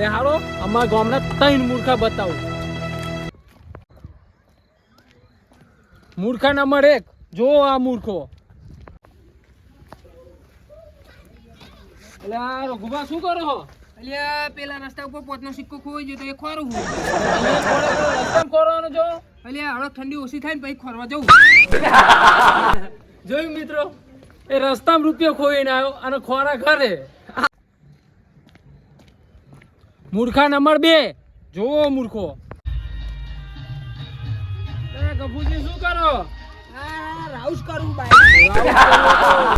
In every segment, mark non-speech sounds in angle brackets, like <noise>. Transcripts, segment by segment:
લે હાલો અમારા ગામના ત્રણ મૂર્ખા બતાવું. મૂર્ખા નંબર એક જો આ મૂર્ખો. એટલે આ રઘુભા શું કરો છો? એટલે પેલા રસ્તા ઉપર પોતનો સિક્કો ખોવાઈ ગયો તો એ ખોરું હું. ખોરવાનો છો અલ્યા હળો ઠંડી ઓછી થાય ને પછી ખોરવા જવું. <laughs> જોયું મિત્રો? એ રસ્તામાં રૂપિયો ખોઈને આવ્યો અને ખોરા ઘરે. મૂર્ખા નંબર બે. જોવો મૂર્ખો. ગફુજી શું કરો? રાઉસ કરું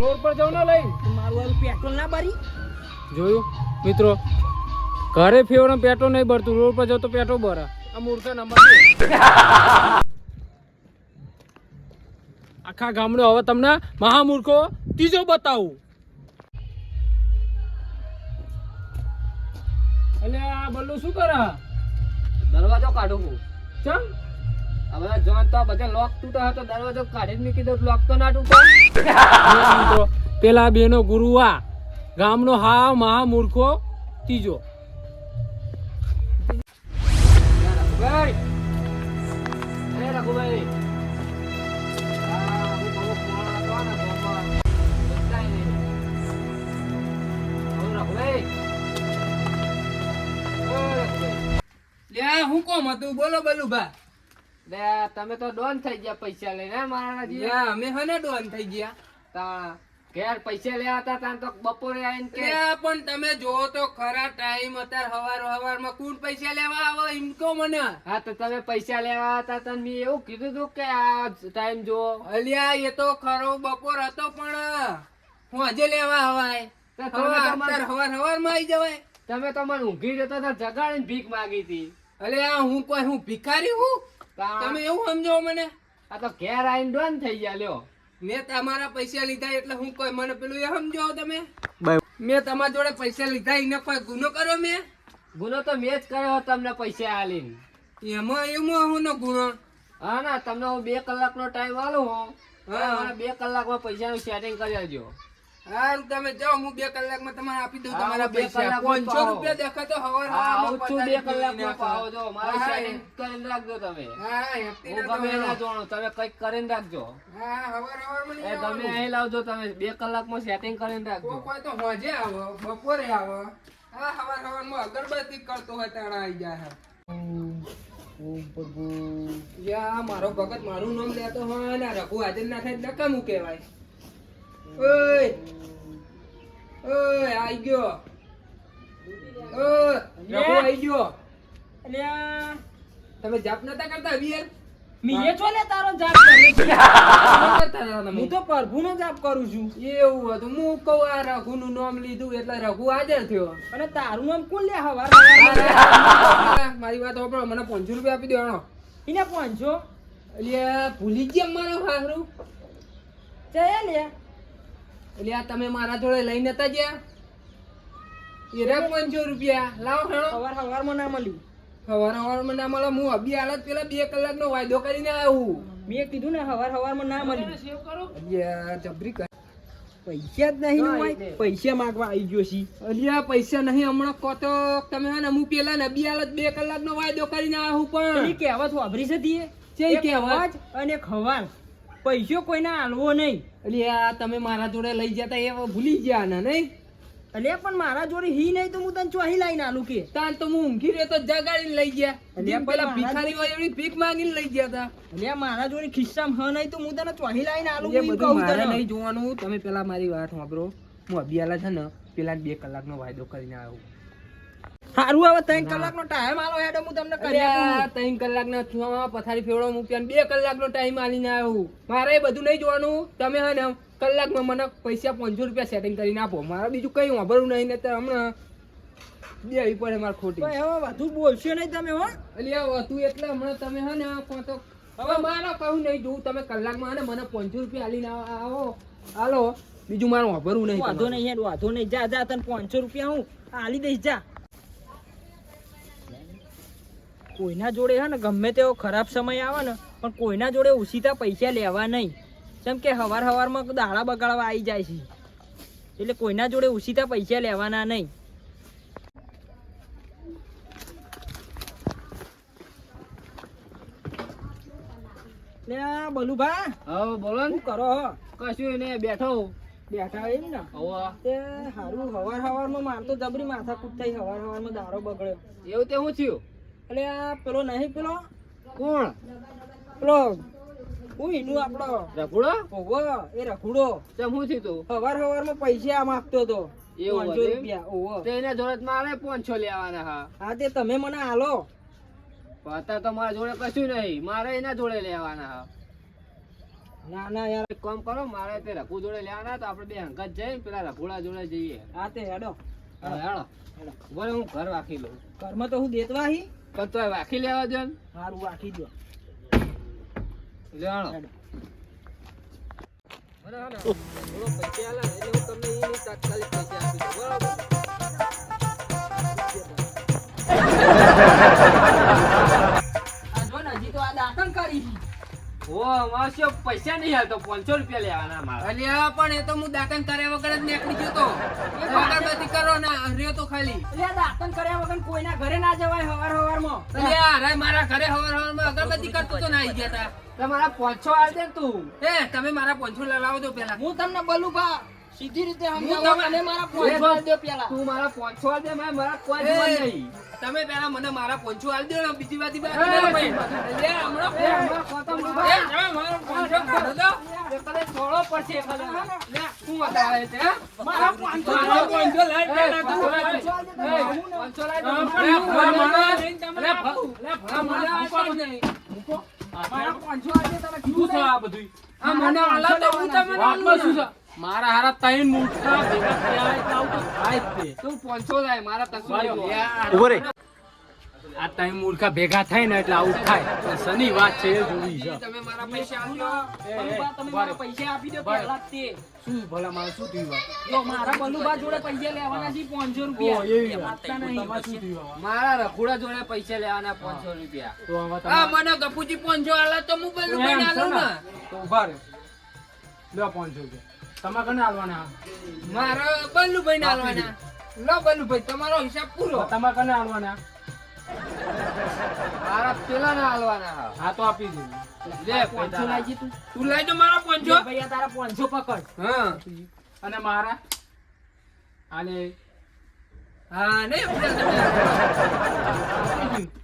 રોડ પર જાવ ને લઈ. મારું પેટ્રોલ ના ભરી. જોયું? મિત્રો ઘરે ફેવડો પેટ્રોલ નહીં ભરતું. રોડ પર જાવ તો પેટ્રોલ ભરા. આ મૂર્ખા નંબર આખા ગામડો હવે તમને મહામૂર્ખો ત્રીજો બતાવું. એટલે આ બલ્લુ શું કરે? દરવાજો કાઢું હું. ચમ? હવે જોન તો બધા લોક તૂટા હતો દરવાજો કાઢી જ મૂકી દો લોક તો ના તૂટે. પેલા બેનો ગુરુ આ. ગામનો હા મહા મૂર્ખો ત્રીજો. રઘુભાઈ. રઘુભાઈ. હું કોમ હતું? બોલો બલુભા. બે તમે તો ડોન થઈ ગયા પૈસા લઈને મારા લ્યા અમે હને ડોન થઈ ગયા. તા ઘેર પૈસા લેવા હતા તાન તો બપોરે આવીને કે પણ તમે જોવો તો ખરા ટાઈમ અત્યારે હવાર હવારમાં કોણ પૈસા લેવા આવો? એમ કહો મને. હા તો તમે પૈસા લેવા હતા તને મેં એવું કીધું તું કે આ ટાઈમ જો અલ્યા એ તો ખરો બપોર હતો પણ હું આજે લેવા હવાય. હવાર હવારમાં આવી જવાય. તમે તો મને ઊંઘી જતા જગાડીને ભીખ માગી હતી. અલે આ હું કોઈ હું ભિખારી હું? તમે એવું સમજો મને. આ તો ઘેર આવીને ડોન થઈ ગયા લ્યો. મેં તમારા પૈસા લીધા એટલે હું કોઈ મને પેલું એ સમજો તમે. મેં તમારા જોડે પૈસા લીધા એને કોઈ ગુનો કર્યો મેં? ગુનો તો મેં જ કર્યો તમને પૈસા આલીને. એમાં એમાં હું નો ગુનો. હા ના તમને હું બે કલાકનો ટાઈમ આલું હું. બે કલાકમાં પૈસાનું સેટિંગ કરી આપજો. હારું તમે જાઓ હું બે કલાકમાં તમારે આપી દઉં તમારા બે કલાક પાંચસો રૂપિયા દેખાતો હવાર આવું છું બે કલાકમાં પાવો જો મારું સેટિંગ કરીને રાખજો તમે. હું ગમે ના જોણું તમે કંઈક કરીને રાખજો. એ તમે અહીં લાવજો તમે બે કલાકમાં સેટિંગ કરીને રાખજો. કોઈ તો હોજે આવો બપોરે આવો. હા હવાર હવારમાં અગરબત્તી કરતો હોય તાણા આવી જાય. યા મારો ભગત મારું નામ લેતો હોય ને રઘુ હાજર ના થાય નકામું કહેવાય. ઓય. ઓય આઈ ગયો. ઓય રઘુ આઈ ગયો. અલ્યા. તમે જાપ નતા કરતા વીર મીએ છો ને તારો જાપ <laughs> હું તો પ્રભુનો જાપ કરું છું. એવું હતું. હું કહું આ રઘુ નું નામ લીધું એટલે રઘુ હાજર થયો. અને તારું નામ કોણ લે હવાર હવાર મારી? વાત સાંભળો. મને પાંચસો રૂપિયા આપી દેવાનો એને પાંચસો? એટલે ભૂલી ગયા મારું હારું. ચાલે લે. એટલે આ તમે મારા જોડે લઈ નતા ગયા? એ પાંચસો રૂપિયા. લાવો હેણો. હવાર હવારમાં ના મળ્યું. સવાર સવારમાં ના મળે. હું અભી હાલત પેલા બે કલાકનો વાયદો કરીને આવ્યો મેં કીધું ને હવાર હવારમાં ના મળ્યું. જબરી કર. પૈસા જ નહીં હોય પૈસા માંગવા આવી ગયો છી. અલ્યા પૈસા નહીં હમણાં કહો તો તમે હે ને હું પેલા ને અભી હાલત બે કલાકનો વાયદો કરીને આવ્યો પેલી પણ. કહેવત વાપરી છે તીએ? છે કહેવત? અને હવાર. પૈસો કોઈને હાલવો નહીં. આ તમે મારા જોડે લઈ જતા એ ભૂલી ગયા ને નહીં? અલ્યા પણ મારા જોડે હી નહીં તો હું તને ચોહી લાઈને આલું કે? તાન તો હું ઊંઘી રહ્યો તો જગાડીને લઈ ગયા. જેમ પેલા ભિખારી હોય એવી ભીખ માંગીને લઈ ગયા હતા અલ્યા મારા જોડે ખિસ્સામાં હ નહીં તો હું તને ચોહી લાઈને આલું એ બધું મારે. નહીં જોવાનું. તમે પેલા મારી વાત સાંભળો. હું અભિયાલા છે ને પેલા બે કલાકનો વાયદો કરીને આવ્યો. હારું હવે ત્રણ કલાકનો ટાઈમ આલો હેડો હું તમને કરી ત્રણ કલાકના છુઆમાં પથારી ફેવડો મૂક્યા ને બે કલાકનો ટાઈમ આલીને આવ્યો મારે બધું નહીં જોવાનું. તમે હે ને કલાકમાં મને પૈસા પાંચસો રૂપિયા સેટિંગ કરીને આપો. મારે બીજું કઈ વાપરવું નહીં ને હમણાં દેવી પડે મારે ખોટી. હવે વધુ બોલશો નહીં તમે હો. અલ્યા વધુ એટલે હમણાં તમે હે ને તો. હવે મારે કહું નહીં જોઉં તમે કલાકમાં ને મને પાંચસો રૂપિયા આલીને આવો. હાલો બીજું મારું વાપરવું નહીં વાંધો નહીં વાંધો નહીં. જા જા તને પાંચસો રૂપિયા હું આલી દઈશ જા. કોઈના જોડે હે ને ગમે તેવો ખરાબ સમય આવે ને પણ કોઈના જોડે ઉછીતા પૈસા લેવા નહીં. કેમ કે હવાર હવારમાં દાડા બગાડવા આવી જાય છે. એટલે કોઈના જોડે ઉછીતા પૈસા લેવાના નહીં. બલુભા કરો કશું બેઠો બેઠા એમ ને? સારું હવાર હવારમાં મારતો જબરી માથાકૂટ થઈ હવાર હવારમાં દારો બગડ્યો. એવું તે થયું? એટલે આ પેલો નહીં પેલો? કોણ? પેલો હું એનું આપણો રઘુડો? ઓવો એ રઘુડો. તેમ હું થયું હવાર હવારમાં પૈસા માંગતો હતો. પાંચસો રૂપિયા ઓવો એના જોડે તો મારે પાંચસો લેવાના હા. હા તે તમે મને હાલો પણ તો મારા જોડે કશું નહીં. મારે એના જોડે લેવાના હા. ના ના યાર. એક કામ કરો મારે તે રઘુ જોડે લેવાના તો આપણે બે હંકત જઈ પેલા રઘુડા જોડે જઈએ. હા તે હેડો. હેડો. હેડો. બોલે હું ઘર રાખી લઉં. ઘરમાં તો હું દેતવા હી? પણ તો રાખી લેવા દો ને. હારું વાખી દો લેવાણો હેડો. મને હે ને થોડો પૈસા આલે એટલે હું તમને એની તાત્કાલિક પૈસા આપી દઉં બરાબર આ જો ને હજી તો આ દાતણ કરી પૈસા નહીં હાલતો પાંચસો રૂપિયા લેવાના મારા. અલ્યા પણ એ તો હું દાતન કર્યા વગર જ નીકળી ગયો તો. અગરબત્તી કરો ના રહ્યો તો ખાલી. આ કર્યા વગર કોઈના ઘરે ના જવાય હવાર અલ્યા અરે મારા ઘરે હવાર હવારમાં અગરબત્તી કરતો તો ના આવી ગયા તા. તમારા પાંચસો હાલ દે તું. એ તમે મારા પોંછો લડાવો દો પેલા હું તમને બોલું ભા. સીધી રીતે સમજાવો તમે- મારા આલી દો પેલા તું મારા આલ દે મારે મારા કોઈ એ, નહીં તમે પેલા મને મારા પોંચો આલ દો ને બીજી વાત એ, અલ્યા હમણાં એ. તમે મારો પોંચો કાઢો દો એ કદાચ છોડવો પડશે એ કદાચ. લે, શું બતાવે છે, મારા પાંચસો મારો પોંછો લાઈ પેલા તું. પાંચસો લાઈ લે, મારા લે, લે, આ માણસ. આપવાનું નહીં. મારા પાંચસો આલી તમે કીધું ને. આ મને આલા તો હું તમને આલું ને. મારા હારા ત્રણ મૂઠા ભેગા થયા એટલે આવું તો થાય જ તે. તું મારા. આ ત્રણ મૂર્ખા ભેગા થાય ને એટલે આવું થાય પણ શની વાત છે એ જોવી છે તમે મારા પૈસા આપો તમે મારા પૈસા આપી દો પહેલા તે. શું ભલા મારું શું થયું જો મારા બલુભા જોડે પૈસા લેવાના છે પાંચસો ઓ, રૂપિયા એવી એ વાત. આપતા નહીં. તમારે શું થયું મારા રખુડા જોડે પૈસા લેવાના પાંચસો રૂપિયા તો હવે આ મને ગપુજી 500 આલા તો હું આલું ને? ને તો ઊભા રે લે 500 રૂપિયા. તમારે કને આલવાના? મારો બલ્લુભાઈ ને આલવાના લો બલ્લુભાઈ તમારો હિસાબ પૂરો. તમારે કને? મારા પેલા ના હાલવાના. હા. હા તો આપી દઉં. લે પાંચસો પૈસા તું. તું લઈ તો મારો પોંછો ભાઈ તારા પાંચસો પકડ. હા. અને મારા? આલે હા ને. પેલા તમે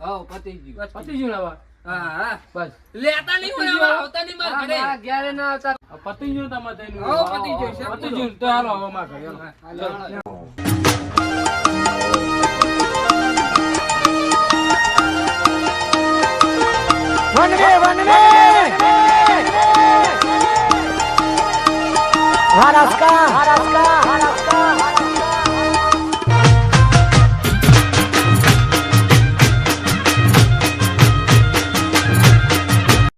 હઉ, પતી ગયું. પતી ગયું હા હા. બસ. લેતા નહીં આવતા નહીં મારા ઘરે. મારા ના આવતા. પતી ગયું તમારે તઈનું? હઉ, પતી છે. પતી ગયું તો હાલો હવે માં ઘરે, હાલો. હાલો. વારસકા